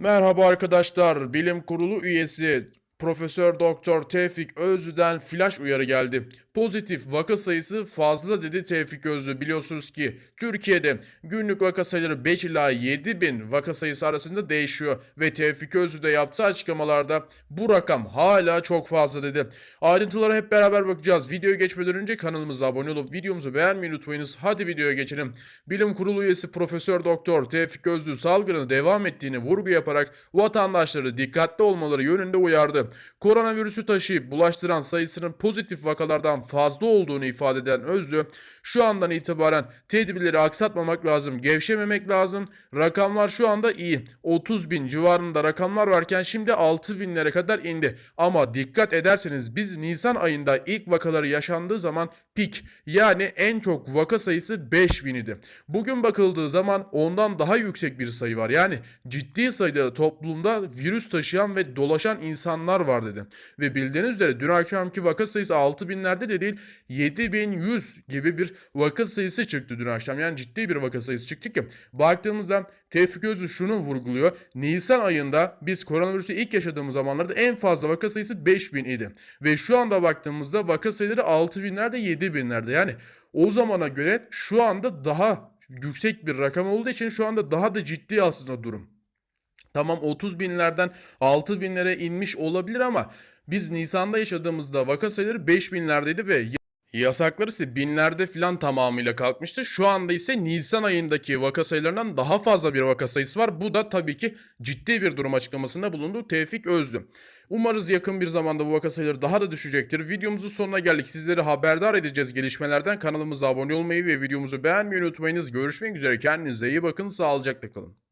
Merhaba arkadaşlar. Bilim Kurulu üyesi Profesör Doktor Tevfik Özlü'den flash uyarı geldi. Pozitif vaka sayısı fazla dedi Tevfik Özlü. Biliyorsunuz ki Türkiye'de günlük vaka sayıları 5 ila 7 bin vaka sayısı arasında değişiyor. Ve Tevfik Özlü de yaptığı açıklamalarda bu rakam hala çok fazla dedi. Ayrıntılara hep beraber bakacağız. Videoya geçmeden önce kanalımıza abone olup videomuzu beğenmeyi unutmayınız. Hadi videoya geçelim. Bilim Kurulu üyesi Profesör Doktor Tevfik Özlü salgının devam ettiğini vurgu yaparak vatandaşları dikkatli olmaları yönünde uyardı. Koronavirüsü taşıyıp bulaştıran sayısının pozitif vakalardan fazla olduğunu ifade eden Özlü, şu andan itibaren tedbirleri aksatmamak lazım, gevşememek lazım. Rakamlar şu anda iyi. 30 bin civarında rakamlar varken şimdi 6 binlere kadar indi. Ama dikkat ederseniz biz Nisan ayında ilk vakaları yaşandığı zaman pik yani en çok vaka sayısı 5000 idi. Bugün bakıldığı zaman ondan daha yüksek bir sayı var. Yani ciddi sayıda toplumda virüs taşıyan ve dolaşan insanlar var dedi. Ve bildiğiniz üzere dün akşamki vaka sayısı 6000'lerde de değil 7100 gibi bir vaka sayısı çıktı dün akşam. Yani ciddi bir vaka sayısı çıktı ki baktığımızda Tevfik Özlü şunu vurguluyor. Nisan ayında biz koronavirüsü ilk yaşadığımız zamanlarda en fazla vaka sayısı 5000 idi. Ve şu anda baktığımızda vaka sayıları 6000'lerde 7000'lerde. Yani o zamana göre şu anda daha yüksek bir rakam olduğu için şu anda daha da ciddi aslında durum. Tamam 30 binlerden 6 binlere inmiş olabilir ama biz Nisan'da yaşadığımızda vaka sayıları 5 binlerdeydi ve Yasaklar ise binlerde filan tamamıyla kalkmıştı. Şu anda ise Nisan ayındaki vaka sayılarından daha fazla bir vaka sayısı var. Bu da tabii ki ciddi bir durum açıklamasında bulundu Tevfik Özlü. Umarız yakın bir zamanda bu vaka sayıları daha da düşecektir. Videomuzun sonuna geldik. Sizleri haberdar edeceğiz gelişmelerden. Kanalımıza abone olmayı ve videomuzu beğenmeyi unutmayınız. Görüşmek üzere. Kendinize iyi bakın. Sağlıcakla kalın.